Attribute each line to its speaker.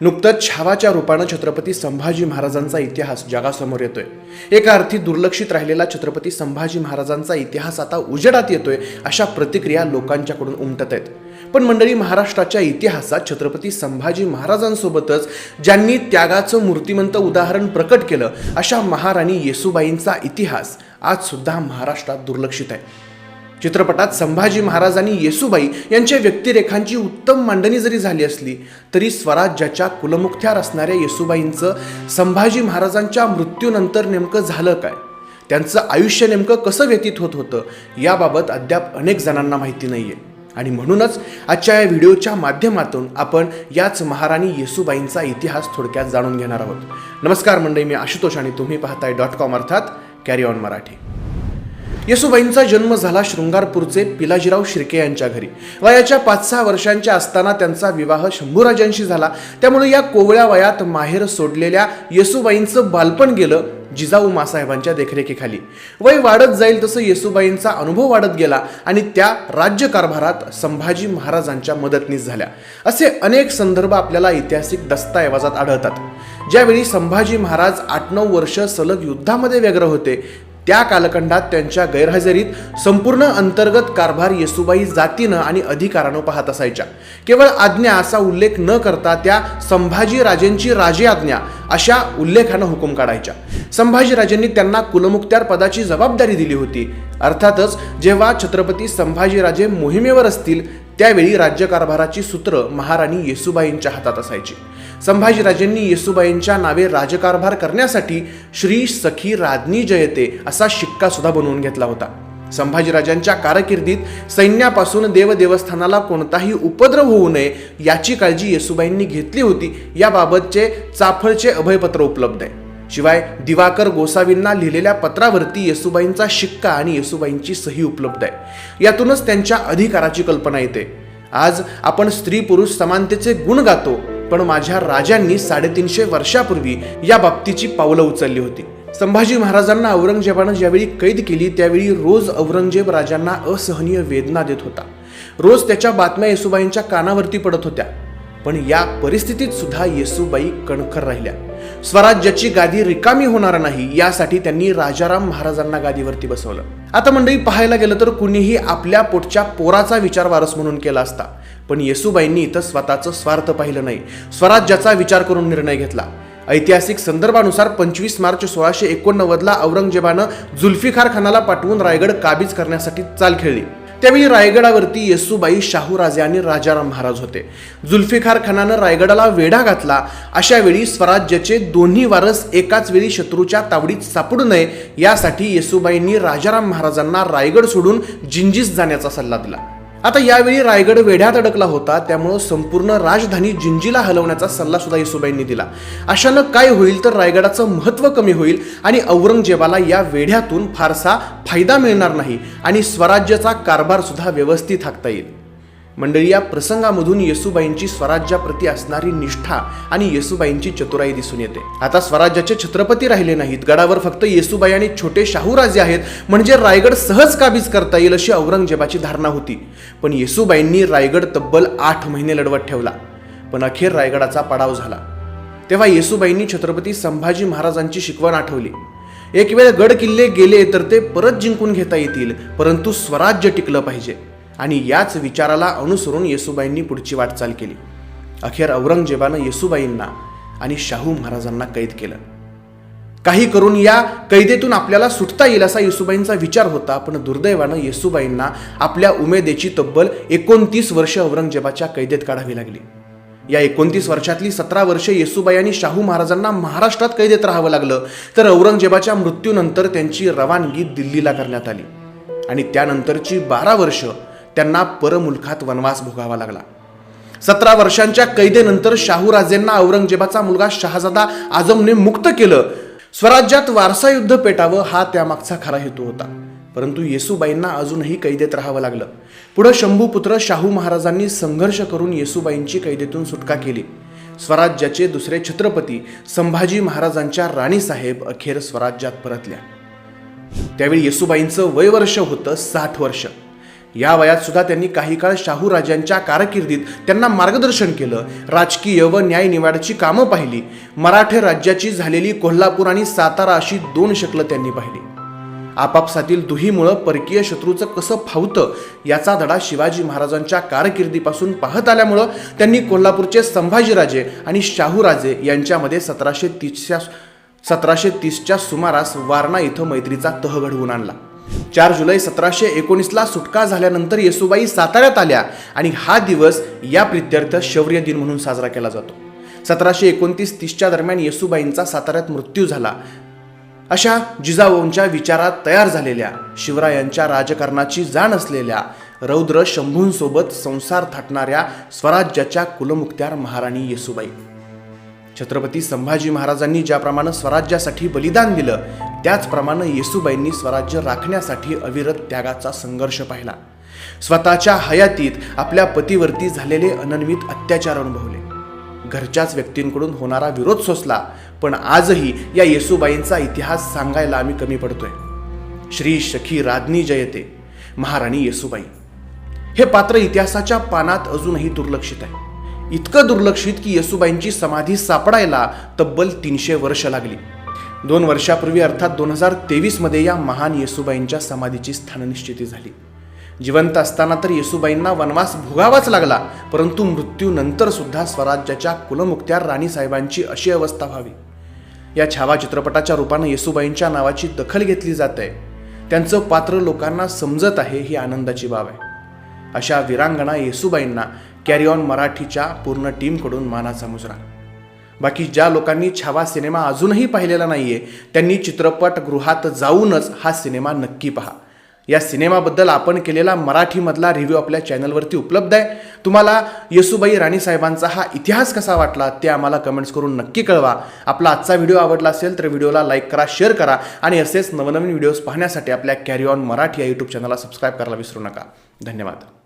Speaker 1: नुकतंच छावाच्या रूपानं छत्रपती संभाजी महाराजांचा इतिहास जगासमोर येतोय. एका अर्थी दुर्लक्षित राहिलेला छत्रपती संभाजी महाराजांचा इतिहास आता उजेडात येतोय अशा प्रतिक्रिया लोकांच्याकडून उमटत आहेत. पण मंडळी महाराष्ट्राच्या इतिहासात छत्रपती संभाजी महाराजांसोबतच ज्यांनी त्यागाचं मूर्तिमंत उदाहरण प्रकट केलं अशा महाराणी येसुबाईंचा इतिहास आजसुद्धा महाराष्ट्रात दुर्लक्षित आहे. चित्रपटात संभाजी महाराज आणि येसुबाई यांच्या व्यक्तिरेखांची उत्तम मांडणी जरी झाली असली तरी स्वराज्याच्या कुलमुख्यार असणाऱ्या येसुबाईंचं संभाजी महाराजांच्या मृत्यूनंतर नेमकं झालं काय? त्यांचं आयुष्य नेमकं कसं व्यतीत होत होतं? याबाबत अद्याप अनेक जणांना माहिती नाही आहे आणि म्हणूनच आजच्या या व्हिडिओच्या माध्यमातून आपण याच महाराणी येसुबाईंचा इतिहास थोडक्यात जाणून घेणार आहोत. नमस्कार मंडळी मी आशुतोष आणि तुम्ही पाहताय डॉट कॉम अर्थात कॅरी ऑन मराठी. येसुबाईंचा जन्म झाला शृंगारपूरचे पिलाजीराव शिर्के यांच्या घरी. वयाच्या पाच सहा वर्षांच्या असताना त्यांचा विवाह शंभूराजांशी झाला. त्यामुळे या कोवळ्या वयात माहेर सोडलेल्या येसुबाईंचं बालपण गेलं जिजाऊ मासाहेबांच्या देखरेखीखाली. वय वाढत जाईल तसं येसुबाईंचा अनुभव वाढत गेला आणि त्या राज्यकारभारात संभाजी महाराजांच्या मदतनीस झाल्या. असे अनेक संदर्भ आपल्याला ऐतिहासिक दस्तऐवजात आढळतात. ज्यावेळी संभाजी महाराज आठ नऊ वर्ष सलग युद्धामध्ये व्यग्र होते त्या कालखंडात त्यांच्या गैरहजेरीत संपूर्ण अंतर्गत कारभार येसुबाई जातीनं आणि अधिकारानं पाहत असायच्या. केवळ आज्ञा असा उल्लेख न करता त्या संभाजी राजेंची राजे आज्ञा अशा उल्लेखानं हुकूम काढायच्या. संभाजीराजेंनी त्यांना कुलमुक्त्यार पदाची जबाबदारी दिली होती. अर्थातच जेव्हा छत्रपती संभाजीराजे मोहिमेवर असतील त्यावेळी राज्यकारभाराची सूत्र महाराणी येसुबाईंच्या हातात असायची. संभाजीराजेंनी येसुबाईंच्या नावे राजकारभार करण्यासाठी श्री सखी राज्ञी जयते असा शिक्का सुद्धा बनवून घेतला होता. संभाजीराजांच्या कारकिर्दीत सैन्यापासून देवदेवस्थानाला कोणताही उपद्रव होऊ नये याची काळजी येसुबाईंनी घेतली होती. याबाबतचे चाफळचे अभयपत्र उपलब्ध आहे. शिवाय दिवाकर गोसावींना लिहिलेल्या पत्रावरती येसुबाईंचा शिक्का आणि येसुबाईंची सही उपलब्ध आहे. यातूनच त्यांच्या अधिकाराची कल्पना येते. आज आपण स्त्री पुरुष समानतेचे गुण गातो पण माझ्या राजांनी साडेतीनशे वर्षापूर्वी या बाबतीची पावलं उचलली होती. संभाजी महाराजांना औरंगजेबानं ज्यावेळी कैद केली त्यावेळी रोज औरंगजेब राजांना असहनीय वेदना देत होता. रोज त्याच्या बातम्या येसुबाईंच्या कानावरती पडत होत्या. पण या परिस्थितीत सुद्धा येसूबाई कणखर राहिल्या. स्वराज्याची गादी रिकामी होणार नाही यासाठी त्यांनी राजाराम महाराजांना गादीवरती बसवलं. आता मंडळी पाहायला गेलं तर कुणीही आपल्या पोटच्या पोराचा विचार वारस म्हणून केला असता. पण येसूबाईंनी इथं स्वतःचं स्वार्थ पाहिलं नाही. स्वराज्याचा विचार करून निर्णय घेतला. ऐतिहासिक संदर्भानुसार पंचवीस मार्च सोळाशे एकोणनव्वदला औरंगजेबानं जुल्फिकार खानाला पाठवून रायगड काबीज करण्यासाठी चाल खेळली. त्यावेळी रायगडावरती येसूबाई शाहूराजे आणि राजाराम महाराज होते. जुल्फिकार खानानं रायगडाला वेढा घातला. अशा वेळी स्वराज्याचे दोन्ही वारस एकाच वेळी शत्रूच्या तावडीत सापडू नये यासाठी येसुबाईंनी राजाराम महाराजांना रायगड सोडून जिंजीस जाण्याचा सल्ला दिला. आता यावेळी रायगड वेढ्यात अडकला होता त्यामुळं संपूर्ण राजधानी जिंजीला हलवण्याचा सल्ला सुद्धा येसुबाईंनी दिला. अशानं काय होईल तर रायगडाचं महत्त्व कमी होईल आणि औरंगजेबाला या वेढ्यातून फारसा फायदा मिळणार नाही आणि स्वराज्याचा कारभार सुद्धा व्यवस्थित हाकता येईल. मंडळी या प्रसंगामधून येसुबाईंची स्वराज्याप्रती असणारी निष्ठा आणि येसुबाईंची चतुराई दिसून येते. आता स्वराज्याचे छत्रपती राहिले नाहीत. गडावर फक्त येसुबाई आणि छोटे शाहूराजे आहेत. म्हणजे रायगड सहज काबीज करता येईल अशी औरंगजेबाची धारणा होती. पण येसुबाईंनी रायगड तब्बल आठ महिने लढवत ठेवला. पण अखेर रायगडाचा पडाव झाला. तेव्हा येसुबाईंनी छत्रपती संभाजी महाराजांची शिकवण आठवली. एक वेळ गड किल्ले गेले तर ते परत जिंकून घेता येतील परंतु स्वराज्य टिकलं पाहिजे. आणि याच विचाराला अनुसरून येसुबाईंनी पुढची वाटचाल केली. अखेर औरंगजेबानं येसुबाईंना आणि शाहू महाराजांना कैद केलं. काही करून या कैदेतून आपल्याला सुटता येईल असा येसुबाईंचा विचार होता पण दुर्दैवानं येसुबाईंना आपल्या उमेदेची तब्बल एकोणतीस वर्ष औरंगजेबाच्या कैदेत काढावी लागली. या एकोणतीस वर्षातली सतरा वर्षे येसुबाई आणि शाहू महाराजांना महाराष्ट्रात कैदेत राहावं लागलं तर औरंगजेबाच्या मृत्यूनंतर त्यांची रवानगी दिल्लीला करण्यात आली. आणि त्यानंतरची बारा वर्ष त्यांना परमुलखात वनवास भोगावा लागला. सतरा वर्षांच्या कैदेनंतर शाहूराजेंना औरंगजेबाचा मुलगा शहाजादा आजमने मुक्त केलं. स्वराज्यात वारसा युद्ध पेटावं हा त्यामागचा खरा हेतू होता. परंतु येसुबाईंना अजूनही कैदेत राहावं लागलं. पुढं शंभूपुत्र शाहू महाराजांनी संघर्ष करून येसूबाईंची कैदेतून सुटका केली. स्वराज्याचे दुसरे छत्रपती संभाजी महाराजांच्या राणीसाहेब अखेर स्वराज्यात परतल्या. त्यावेळी येसुबाईंचं वय वर्ष होतं साठ वर्ष. या वयात सुद्धा त्यांनी काही काळ शाहू राजांच्या कारकिर्दीत त्यांना मार्गदर्शन केलं राजकीय व न्याय न्यायनिवाड्याची कामं पाहिली. मराठे राज्याची झालेली कोल्हापूर आणि सातारा अशी दोन शकलं त्यांनी पाहिली. आपापसातील दुहीमुळं परकीय शत्रूचं कसं फावतं याचा धडा शिवाजी महाराजांच्या कारकिर्दीपासून पाहत आल्यामुळं त्यांनी कोल्हापूरचे संभाजीराजे आणि शाहूराजे यांच्यामध्ये सतराशे तीसच्या सतराशे तीसच्या सुमारास वारणा इथं मैत्रीचा तह घडवून आणला. चार जुलै सतराशे एकोणीसला सुटका झाल्यानंतर येसुबाई साताऱ्यात आल्या आणि हा दिवस या प्रित्यर्थ शौर्य दिन म्हणून साजरा केला जातो. सतराशे एकोणतीस तीसच्या दरम्यान येसुबाईंचा साताऱ्यात मृत्यू झाला. अशा जिजाऊंच्या विचारात तयार झालेल्या शिवरायांच्या राजकारणाची जाण असलेल्या रौद्र शंभूंसोबत संसार थाटणाऱ्या स्वराज्याच्या कुलमुक्त्यार महाराणी येसुबाई. छत्रपती संभाजी महाराजांनी ज्याप्रमाणे स्वराज्यासाठी बलिदान दिलं त्याचप्रमाणे येसुबाईंनी स्वराज्य राखण्यासाठी अविरत त्यागाचा संघर्ष पाहिला. स्वतःच्या हयातीत आपल्या पतीवरती झालेले अनन्वित अत्याचार अनुभवले. घरच्याच व्यक्तींकडून होणारा विरोध सोसला पण आजही या येसुबाईंचा इतिहास सांगायला आम्ही कमी पडतोय. श्री शखी राज्ञी जयते महाराणी येसुबाई. हे पात्र इतिहासाच्या पानात अजूनही दुर्लक्षित आहे. इतकं दुर्लक्षित की येसुबाईंची समाधी सापडायला तब्बल तीनशे वर्ष लागली. दोन वर्षापूर्वी अर्थात दोन हजार तेवीसमध्ये या महान येसुबाईंच्या समाधीची स्थाननिश्चिती झाली. जिवंत असताना तर येसुबाईंना वनवास भोगावाच लागला परंतु मृत्यूनंतर सुद्धा स्वराज्याच्या कुलमुक्त्या राणीसाहेबांची अशी अवस्था व्हावी. या छावा चित्रपटाच्या रूपानं येसुबाईंच्या नावाची दखल घेतली जात. आहे त्यांचं पात्र लोकांना समजत आहे ही आनंदाची बाब आहे. अशा वीरांगणा येसुबाईंना कॅरी ऑन मराठीच्या पूर्ण टीमकडून मानाचा मुजरा. बाकी ज्या लोकांनी छावा सिनेमा अजूनही पाहिलेला नाहीये त्यांनी चित्रपटगृहात जाऊनच हा सिनेमा नक्की पहा. या सिनेमाबद्दल आपण केलेला मराठीमधला रिव्ह्यू आपल्या चॅनलवरती उपलब्ध आहे. तुम्हाला येसुबाई राणीसाहेबांचा हा इतिहास कसा वाटला ते आम्हाला कमेंट्स करून नक्की कळवा. आपला आजचा व्हिडिओ आवडला असेल तर व्हिडिओला लाईक करा शेअर करा आणि असेच नवनवीन व्हिडिओज पाहण्यासाठी आपल्या कॅरी ऑन मराठी या यूट्यूब चॅनलला सबस्क्राईब करायला विसरू नका. धन्यवाद.